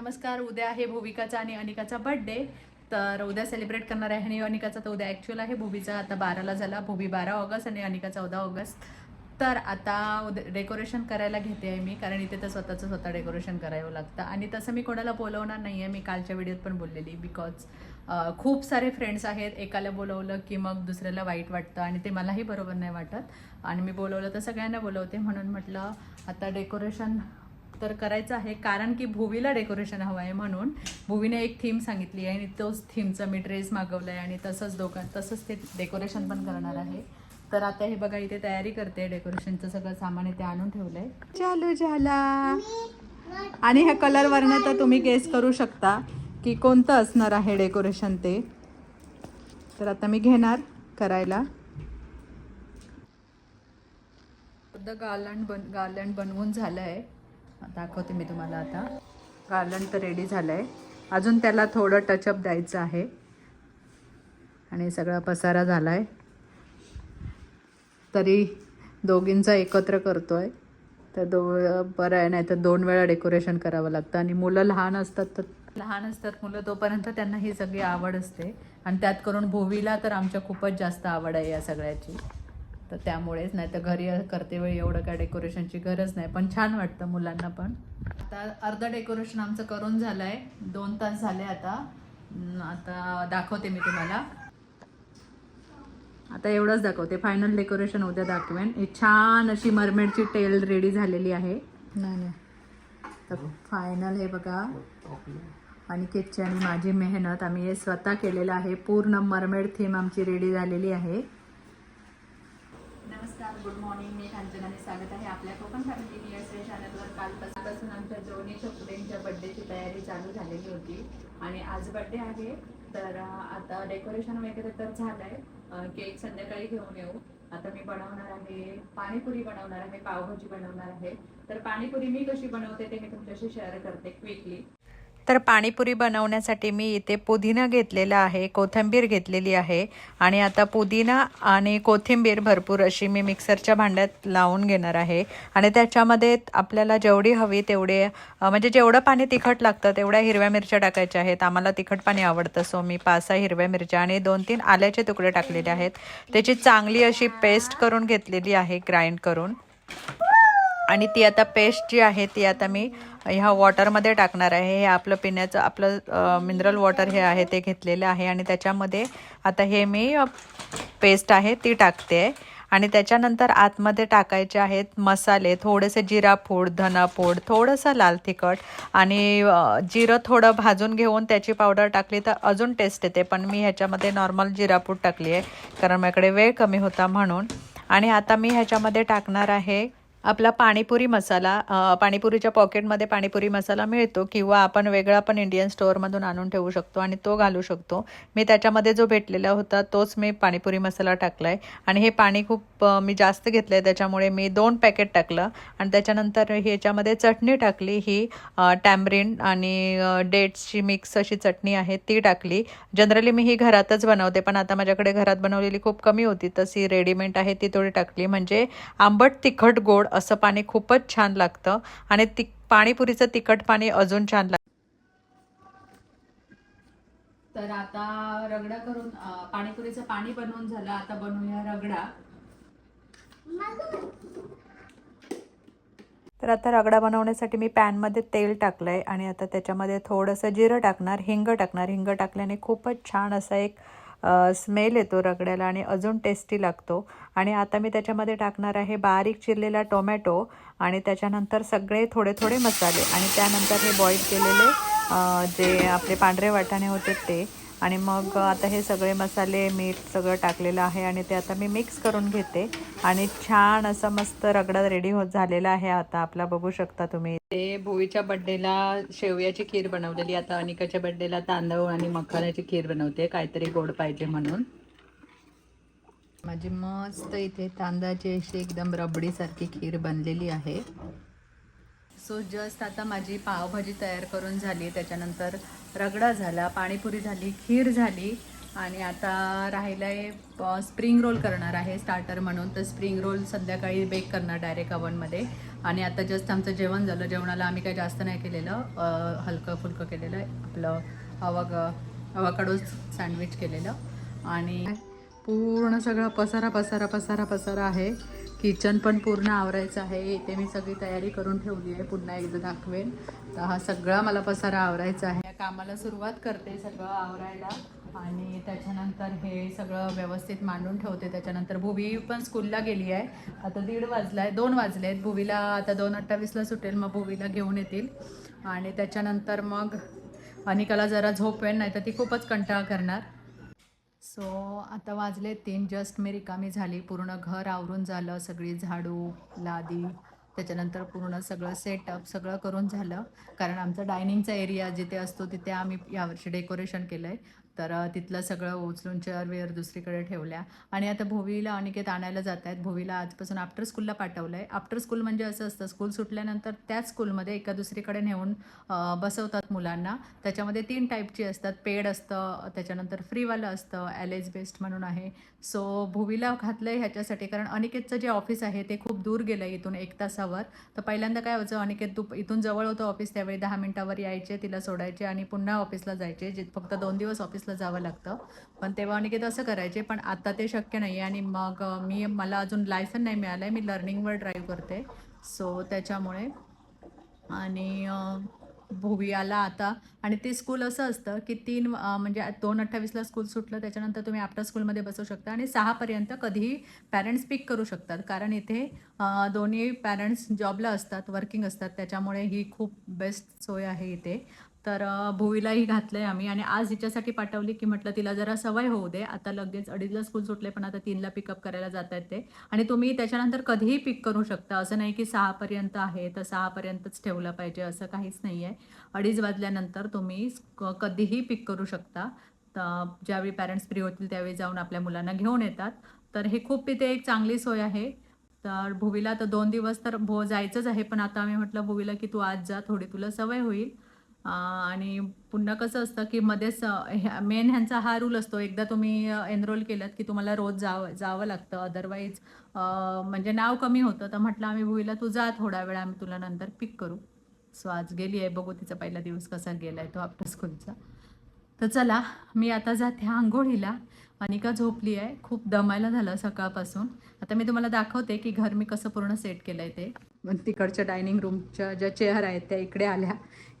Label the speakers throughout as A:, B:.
A: नमस्कार उद्या आहे भूविकाचा आणि अनिकाचा बर्थडे तर उद्या सेलिब्रेट करणार आहे आणि अनिकाचा तर उद्या ॲक्च्युअल आहे. भूवीचा आता बाराला झाला. भूवी बारा ऑगस्ट आणि अनिका चौदा ऑगस्ट. तर आता उद्या डेकोरेशन करायला घेते आहे मी कारण इथे तर स्वतःचं स्वतः डेकोरेशन करावं लागतं. आणि तसं मी कोणाला बोलवणार नाही आहे मी कालच्या व्हिडिओत पण बोललेली बिकॉज खूप सारे फ्रेंड्स आहेत. एकाला बोलवलं की मग दुसऱ्याला वाईट वाटतं आणि ते मलाही बरोबर नाही वाटत. आणि मी बोलवलं तर सगळ्यांना बोलवते. म्हणून म्हटलं आता डेकोरेशन तर करायचं आहे कारण की भुवीला डेकोरेशन हवं आहे म्हणून. भुवीने एक थीम सांगितली आहे आणि तोच थीमचा मी ड्रेस मागवला आहे आणि तसंच दोघां तसंच ते डेकोरेशन पण करणार आहे. तर आता हे बघा इथे तयारी करते डेकोरेशनचं सगळं सामान इथे आणून ठेवलंय. चालू झाला. आणि ह्या कलरवरनं तर तुम्ही गेस करू शकता की कोणतं असणार आहे डेकोरेशन ते. तर आता मी घेणार करायला. गार्लंड बन गार्लंड बनवून झालं आहे दाखवते मी तुम्हाला आता. गार्लंड तर रेडी झालं आहे अजून त्याला थोडं टचअप द्यायचं आहे. आणि सगळा पसारा झाला आहे तरी दोघींचा एकत्र करतो आहे तर दो बरं आहे नाही तर दोन वेळा डेकोरेशन करावं लागतं. आणि मुलं लहान असतात तर लहान असतात मुलं तोपर्यंत त्यांना ही सगळी आवड असते. आणि त्यात करून भोवीला तर आमच्या खूपच जास्त आवड आहे या सगळ्याची. तर त्यामुळेच नाही तर घरी करते वेळी एवढं काय डेकोरेशनची गरज नाही. पण छान वाटतं मुलांना पण. आता अर्ध डेकोरेशन आमचं करून झालं आहे दोन तास झाले आता. आता दाखवते मी तुम्हाला. आता एवढंच दाखवते. फायनल डेकोरेशन उद्या दाखवेन. ही छान अशी मरमेडची टेल रेडी झालेली आहे. नाही नाही. तर फायनल हे बघा. आणि आणि माझी मेहनत. आम्ही हे स्वतः केलेलं आहे. पूर्ण मरमेड थीम आमची रेडी झालेली आहे. गुड मॉर्निंग मी कांचन आणि स्वागत आहे आपल्या कोकण फॅमिली नियर्स चॅनलवर. कालपासून आमच्या दोन्ही छोकऱ्यांच्या बड्डेची तयारी चालू झालेली होती आणि आज बड्डे आहे. तर आता डेकोरेशन वगैरे तर झालंय. केक संध्याकाळी घेऊन येऊ. आता मी बनवणार आहे पाणीपुरी बनवणार आहे पावभाजी बनवणार आहे. तर पाणीपुरी मी कशी बनवते ते मी तुमच्याशी शेअर करते क्विकली तर पाणीपुरी बनवण्यासाठी मी इथे पुदिना घेतलेला आहे कोथिंबीर घेतलेली आहे आणि आता पुदिना आणि कोथिंबीर भरपूर अशी मी मिक्सरच्या भांड्यात लावून घेणार आहे. आणि त्याच्यामध्ये आपल्याला जेवढी हवी तेवढे म्हणजे जेवढं पाणी तिखट लागतं तेवढ्या हिरव्या मिरच्या टाकायच्या आहेत. आम्हाला तिखट पाणी आवडतं सो मी पाच सहा हिरव्या मिरच्या आणि दोन तीन आल्याचे तुकडे टाकलेले आहेत. त्याची चांगली अशी पेस्ट करून घेतलेली आहे ग्राइंड करून. आणि ती आता पेस्ट जी आहे ती आता मी ह्या वॉटरमध्ये टाकणार आहे. हे आपलं पिण्याचं आपलं मिनरल वॉटर हे आहे ते घेतलेलं आहे आणि त्याच्यामध्ये आता हे मी पेस्ट आहे ती टाकते. आहे आणि त्याच्यानंतर आतमध्ये टाकायचे आहेत मसाले थोडेसे जिरा पूड धना पूड थोडंसं लाल तिखट आणि जिरं थोडं भाजून घेऊन त्याची पावडर टाकली तर अजून टेस्ट येते. पण मी ह्याच्यामध्ये नॉर्मल जिरापूड टाकली आहे कारण माझ्याकडे वेळ कमी होता म्हणून. आणि आता मी ह्याच्यामध्ये टाकणार आहे आपला पाणीपुरी मसाला पाणीपुरीच्या पॉकेटमध्ये पाणीपुरी मसाला मिळतो किंवा आपण वेगळा पण इंडियन स्टोअरमधून आणून ठेवू शकतो आणि तो घालू शकतो. मी त्याच्यामध्ये जो भेटलेला होता तोच मी पाणीपुरी मसाला टाकला आहे आणि हे पाणी खूप मी जास्त घेतलं आहे त्याच्यामुळे मी दोन पॅकेट टाकलं आणि त्याच्यानंतर ह्याच्यामध्ये चटणी टाकली ही टॅमरिन आणि डेट्सची मिक्स अशी चटणी आहे ती टाकली. जनरली मी ही घरातच बनवते पण आता माझ्याकडे घरात बनवलेली खूप कमी होती. तशी रेडीमेड आहे ती थोडी टाकली. म्हणजे आंबट तिखट गोड असं पाणी खूपच छान लागतं. आणि ति पाणीपुरीचं तिखट पाणी अजून छान लागतं तर आता रगडा करून पाणीपुरीचं पाणी बनवून झालं. आता बनवूया रगडा. तर आता रगडा बनवण्यासाठी मी पॅनमध्ये तेल टाकलं आहे आणि आता त्याच्यामध्ये थोडंसं जिरं टाकणार हिंग टाकणार. हिंग टाकल्याने खूपच छान असा एक स्मेल येतो रगड्याला आणि अजून टेस्टी लागतो. आणि आता मी त्याच्यामध्ये टाकणार आहे बारीक चिरलेला टोमॅटो आणि त्याच्यानंतर सगळे थोडे थोडे मसाले आणि त्यानंतर हे बॉईल केलेले जे आपले पांढरे वाटाणे होते ते. आणि मग आता हे सगळे मसाले मीठ सगळं टाकलेलं आहे आणि ते आता मी मिक्स करून घेते. आणि छान असं मस्त रगडा रेडी होत झालेला आहे आता. आपला बघू शकता तुम्ही. ते भोईच्या बड्डेला शेवयाची खीर बनवलेली. आता अनिकाच्या बड्डेला तांदूळ आणि मखाण्याची खीर बनवते. काहीतरी गोड पाहिजे म्हणून. माझी मस्त इथे तांदळाची अशी एकदम रबडीसारखी खीर बनलेली आहे. सो जस्ट आता माझी पावभाजी तयार करून झाली त्याच्यानंतर रगडा झाला पाणीपुरी झाली खीर झाली आणि आता राहिलं आहे स्प्रिंग रोल करणार आहे स्टार्टर म्हणून. तर स्प्रिंग रोल संध्याकाळी बेक करणार डायरेक्ट अवनमध्ये आणि आता जस्ट आमचं जेवण झालं. जेवणाला आम्ही काही जास्त नाही केलेलं. हलकं फुलकं केलेलं. आहे आपलं अवाग अवाकडोच सँडविच केलेलं. आणि पूर्ण सगळं पसारा पसारा पसारा पसारा आहे. किचन पण पूर्ण आवरायचं आहे. इथे मी सगळी तयारी करून ठेवली आहे. पुन्हा एकदा दाखवेन. तर हा सगळा मला पसारा आवरायचा आहे. या कामाला सुरुवात करते सगळं आवरायला. आणि त्याच्यानंतर हे सगळं व्यवस्थित मांडून ठेवते. त्याच्यानंतर भुवी पण स्कूलला गेली आहे. आता दीड वाजला आहे. दोन वाजले आहेत. भुवीला आता दोन अठ्ठावीसला सुटेल. मग भुवीला घेऊन येतील. आणि त्याच्यानंतर मग अनिकाला जरा झोपवेन नाही तर ती खूपच कंटाळा करणार. सो आता वाजले तीन. जस्ट मी रिकामी झाली. पूर्ण घर आवरून झालं. सगळी झाडू लादी त्याच्यानंतर पूर्ण सगळं सेटअप सगळं करून झालं. कारण आमचा डायनिंगचा एरिया जिथे असतो तिथे आम्ही यावर्षी डेकोरेशन केलं आहे तर तिथलं सगळं उचलून चेअर वेअर दुसरीकडे ठेवल्या. आणि आता भोवीला अनिकेत आणायला जात आहेत भोवीला आजपासून आफ्टर स्कूलला पाठवलं आहे आफ्टर स्कूल म्हणजे असं असतं स्कूल सुटल्यानंतर त्याच स्कूलमध्ये एका दुसरीकडे नेऊन बसवतात मुलांना. त्याच्यामध्ये तीन टाईपची असतात. पेड असतं त्याच्यानंतर फ्रीवालं असतं ॲलेज बेस्ड म्हणून आहे. सो भुवीला घातलं आहे ह्याच्यासाठी कारण अनिकेतचं जे ऑफिस आहे ते खूप दूर गेलं आहे इथून एक तासावर. तर पहिल्यांदा काय व्हायचं अनिकेत दुप इथून जवळ होतं ऑफिस त्यावेळी दहा मिनटावर यायचे तिला सोडायचे आणि पुन्हा ऑफिसला जायचे जे फक्त दोन दिवस ऑफिस ऑफिसला जावं लागतं. पण तेव्हा अनिकेत असं करायचे पण आता ते शक्य नाही आहे आणि मग मी मला अजून लायसन नाही मिळालं आहे मी लर्निंगवर ड्राईव्ह करते. सो त्याच्यामुळे. आणि भुवियाला आता आणि ते स्कूल असं असतं की तीन म्हणजे दोन अठ्ठावीसला स्कूल सुटलं त्याच्यानंतर तुम्ही आफ्टर स्कूलमध्ये बसू शकता आणि सहापर्यंत कधीही पॅरेंट्स पिक करू शकतात. कारण इथे दोन्ही पॅरेंट्स जॉबला असतात वर्किंग असतात. त्याच्यामुळे ही खूप बेस्ट सोय आहे इथे. तर भुवीलाही घातलं आहे आम्ही. आणि आज हिच्यासाठी पाठवली की म्हटलं तिला जरा सवय होऊ दे. आता लगेच अडीचला स्कूल सुटले पण आता तीनला पिकअप करायला जात आहेत ते. आणि तुम्ही त्याच्यानंतर कधीही पिक करू शकता. असं नाही की सहापर्यंत आहे तर सहापर्यंतच ठेवलं पाहिजे असं काहीच नाही आहे अडीच वाजल्यानंतर तुम्ही कधीही पिक करू शकता. ज्यावेळी पॅरेंट्स फ्री होतील त्यावेळी जाऊन आपल्या मुलांना घेऊन येतात. तर हे खूप तिथे एक चांगली सोय आहे. तर भुवीला तर दोन दिवस तर भो जायचंच आहे. पण आता आम्ही म्हटलं भुवीला की तू आज जा थोडी तुला सवय होईल. आणि पुन्हा कसं असतं की मध्येच मेन ह्यांचा हा रूल असतो. एकदा तुम्ही एनरोल केलं की तुम्हाला रोज जावं जावं लागतं. अदरवाईज म्हणजे नाव कमी होतं. तर म्हटलं आम्ही भुईला तू जा थोडा वेळ आम्ही तुला नंतर पिक करू. सो आज गेली आहे. बघू तिचा पहिला दिवस कसा गेला आहे तो आफ्टर स्कूलचा तर चला मी आता जाते आंघोळीला. अनिका झोपली आहे. खूप दमायला झालं सकाळपासून. आता मी तुम्हाला दाखवते की घर मी कसं पूर्ण सेट केलं आहे ते. मग तिकडच्या डायनिंग रूमच्या ज्या चेअर आहेत त्या इकडे आल्या.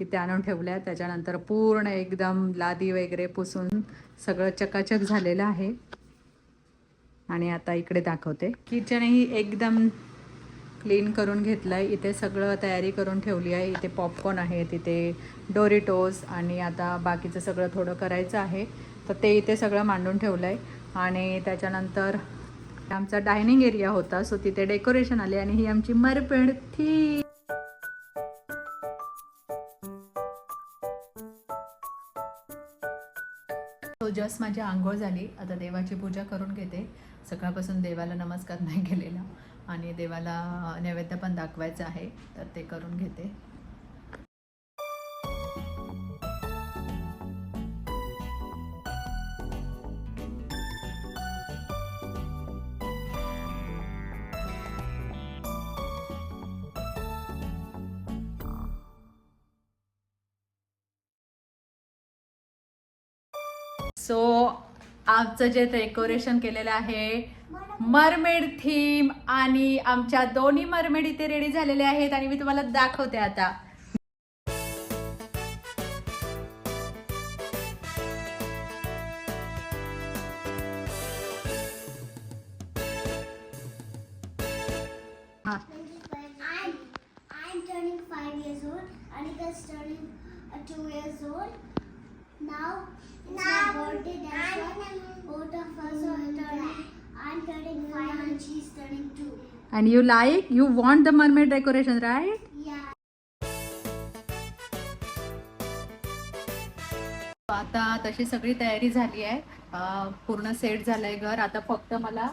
A: इथे आणून ठेवल्या. त्याच्यानंतर पूर्ण एकदम लादी वगैरे पुसून सगळं चकाचक झालेलं आहे. आणि आता इकडे दाखवते. किचनही एकदम क्लीन करून घेतलं आहे इथे सगळं तयारी करून ठेवली आहे. इथे पॉपकॉर्न आहे तिथे डोरिटोज आणि आता बाकीचं सगळं थोडं करायचं आहे. तर ते इथे सगळं मांडून ठेवलं आहे आणि त्याच्यानंतर आमचा डायनिंग एरिया होता सो तिथे डेकोरेशन आले आणि ही आमची मरपेड थी तो जस्ट माझी आंघोळ झाली. आता देवाची पूजा करून घेते. सकाळपासून देवाला नमस्कार नाही केलेला. आणि देवाला नैवेद्य पण दाखवायचं आहे तर ते करून घेते. सो आमचं जे डेकोरेशन केलेलं आहे मरमेड थीम आणि आमच्या दोन्ही मरमेड इथे रेडी झालेले आहेत आणि मी तुम्हाला दाखवते आता
B: I'm I'm turning five years old. Anika's turning uh, two years old. Now it's my birthday. That's both of us are turning. I'm turning five and she's turning two.
A: And you like, you want the mermaid decoration, right?
B: Yeah.
A: आता तशी सगळी तयारी झाली आहे पूर्ण set झालंय घर आता फक्त मला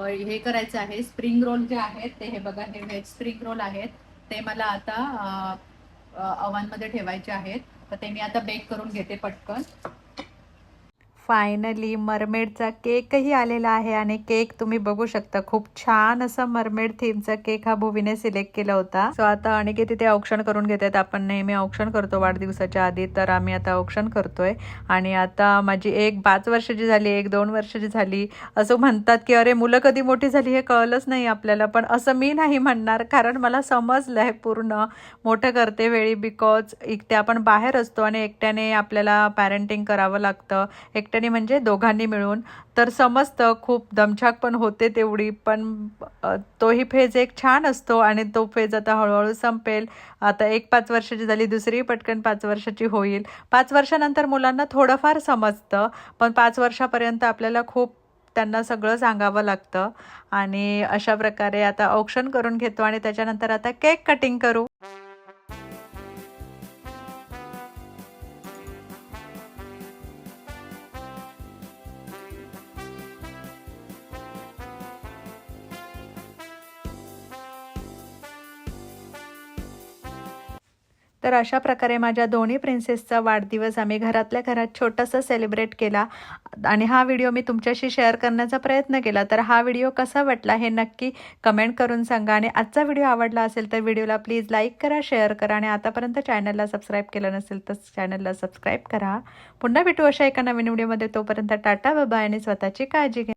A: हे करायचं आहे स्प्रिंग रोल जे आहेत ते हे बघा हे व्हेज स्प्रिंग रोल आहेत ते मला आता अवनमध्ये ठेवायचे आहेत तर ते मी आता बेक करून घेते पटकन. फायनली मरमेडचा केकही आलेला आहे आणि केक तुम्ही बघू शकता. खूप छान असं मरमेड थीमचा केक हा भुवीने सिलेक्ट केला होता. सो आता अनेके तिथे औक्षण करून घेत आहेत आपण नेहमी औक्षण करतो वाढदिवसाच्या आधी तर आम्ही आता औक्षण करतोय. आणि आता माझी एक पाच वर्षाची झाली एक दोन वर्षाची झाली असं म्हणतात की अरे मुलं कधी मोठी झाली हे कळलंच नाही आपल्याला. पण असं मी नाही म्हणणार कारण मला समजलं आहे पूर्ण. मोठं करते वेळी बिकॉज एकट्या आपण बाहेर असतो आणि एकट्याने आपल्याला पॅरेंटिंग करावं लागतं. एकट्याने म्हणजे दोघांनी मिळून. तर समजतं खूप दमछाक पण होते तेवढी पण तोही फेज एक छान असतो आणि तो फेज आता हळूहळू संपेल. आता एक पाच वर्षाची झाली दुसरी पटकन पाच वर्षाची होईल. पाच वर्षानंतर मुलांना थोडंफार समजतं पण पाच वर्षापर्यंत आपल्याला खूप त्यांना सगळं सांगावं लागतं. आणि अशा प्रकारे आता औक्षण करून घेतो आणि त्याच्यानंतर आता केक कटिंग करू. तर अशा प्रकारे माझ्या दोन्ही प्रिन्सेसचा वाढदिवस आम्ही घरातल्या घरात छोटासा सेलिब्रेट केला. आणि हा व्हिडिओ मी तुमच्याशी शेअर करण्याचा प्रयत्न केला. तर हा व्हिडिओ कसा वाटला हे नक्की कमेंट करून सांगा. आणि आजचा व्हिडिओ आवडला असेल तर व्हिडिओला प्लीज लाईक करा शेअर करा. आणि आतापर्यंत चॅनलला सबस्क्राईब केलं नसेल तर चॅनलला सबस्क्राईब करा. पुन्हा भेटू अशा एका नवीन व्हिडिओमध्ये तोपर्यंत टाटा बाबा आणि स्वतःची काळजी घ्या.